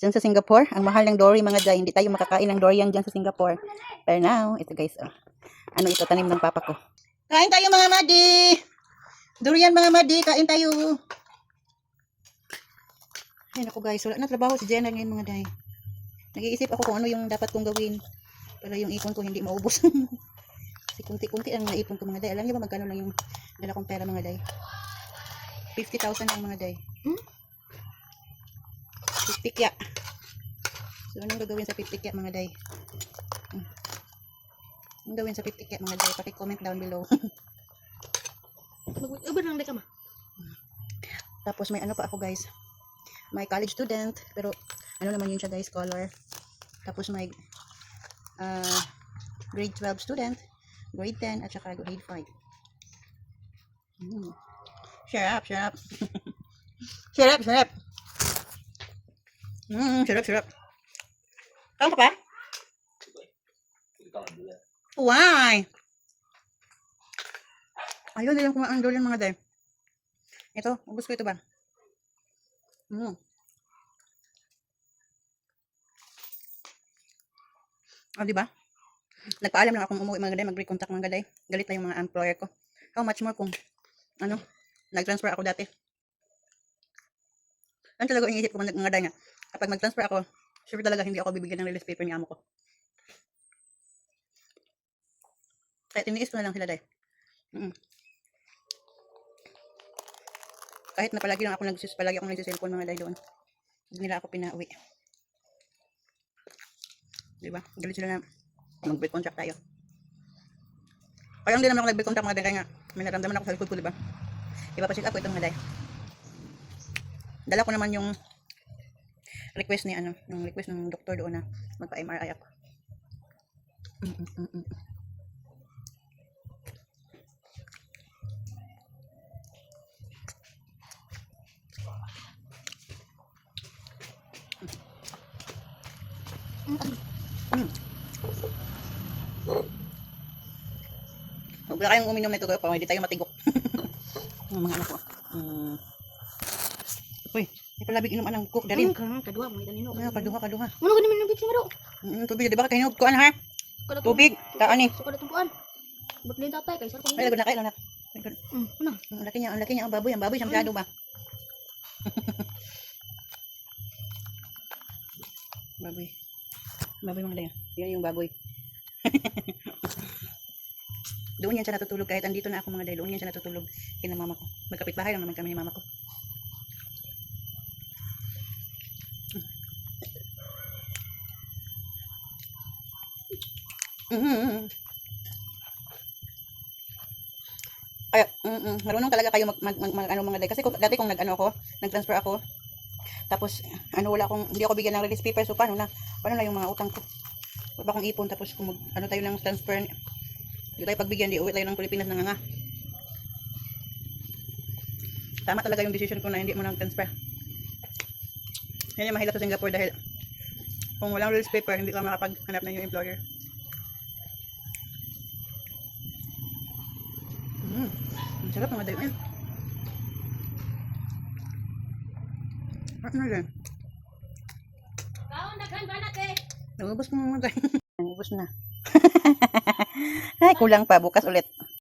Diyan sa Singapore, ang mahal ng dory mga day. Hindi tayo makakain ng durian diyan sa Singapore. Pero now, ito guys, oh. Ano ito, tanim ng papa ko. Kain tayo mga madi! Durian mga madi, kain tayo! Ay naku guys, wala na trabaho si Jenna ngayon mga day. Nag-iisip ako kung ano yung dapat kong gawin para yung ipon ko hindi maubos. Kasi kunti-kunti ang naipon ko mga day. Alam niyo ba magkano lang yung dala kong pera mga day? 50,000 lang mga day. Hmm? 50 kya. So, anong gagawin sa 50 kya mga day? Hmm. Anong gawin sa 50 kya mga day? Paki-comment down below. Uber lang ka ma. Tapos may ano pa ako guys. May college student. Pero ano naman yun siya guys, scholar. Tapos may uh, grade 12 student, grade 10, at saka grade 5. Mm. Share up, share up. share up, share up. Mm, up, share up. Kamu pa? Why? Ayun, yung kumaan doon yung mga day. Ito, ubus ko ito ba? Mm. Oh, di ba? Nagpaalam lang akong umuwi mga gaday, mag-recontact mga gaday. Galit na yung mga employer ko. How much more kung, ano, nag-transfer ako dati. Ano talaga iniisip ko mga nga. Kapag mag-transfer ako, sure talaga hindi ako bibigyan ng release paper ni amo ko. Kaya tiniis ko na lang sila day. Mm. Kahit na palagi lang ako nagsis, palagi ako nagsiselfone mga day doon. Hindi nila ako pinauwi. Di ba? Galit sila na mag-break contract tayo. Kaya hindi naman ako nag-break contract mga kaya nga may naramdaman ako sa likod ko, di ba? Ipapasit ako itong mga day. Dala ko naman yung request ni ano, yung request ng doktor doon na magpa-MRI ako. Mm, mm, mm, mm. Huwag na kayong uminom nito para hindi tayo matigok. Ang mga anak ko. Mm. Uy, may palabig inom anang cook darin. ka, kadua mo itan nino. Ah, kaduha, kaduha. Ano gani man bit maro? Mm, tubig, di ba kahinog ko ha? Tubig, kaani. Suka datong kuan. Ba't ni tatay kay sir. Ay, lagod na kayo, anak. Mm, ano? Ang laki niya, ang laki niya, ang baboy, ang baboy, masyado ba? baboy. Baboy mga dayo. Yan yung baboy. Doon yan siya natutulog kahit andito na ako mga dayo. Doon yan siya natutulog kina mama ko. Magkapit bahay lang naman kami ni mama ko. Mm-hmm. Ay, mm, mm, marunong talaga kayo mag, mag, mag, mag- ano mga day. Kasi kung, dati kung nag-ano ako, nag-transfer ako, tapos, ano, wala akong, hindi ako bigyan ng release paper, so paano na, paano na yung mga utang ko? Wala akong ipon, tapos kung mag, ano tayo ng transfer, hindi tayo pagbigyan, di uwi tayo ng Pilipinas na nga. Tama talaga yung decision ko na hindi mo nang transfer. Yan yung mahirap sa Singapore dahil kung walang release paper, hindi ka makapaghanap ng yung employer. Ang sarap mga dayo yan. Ano yan? Kaon daghan ba na kay? Nangubos mo mga dayo. Nangubos na. Ay, kulang pa. Bukas ulit.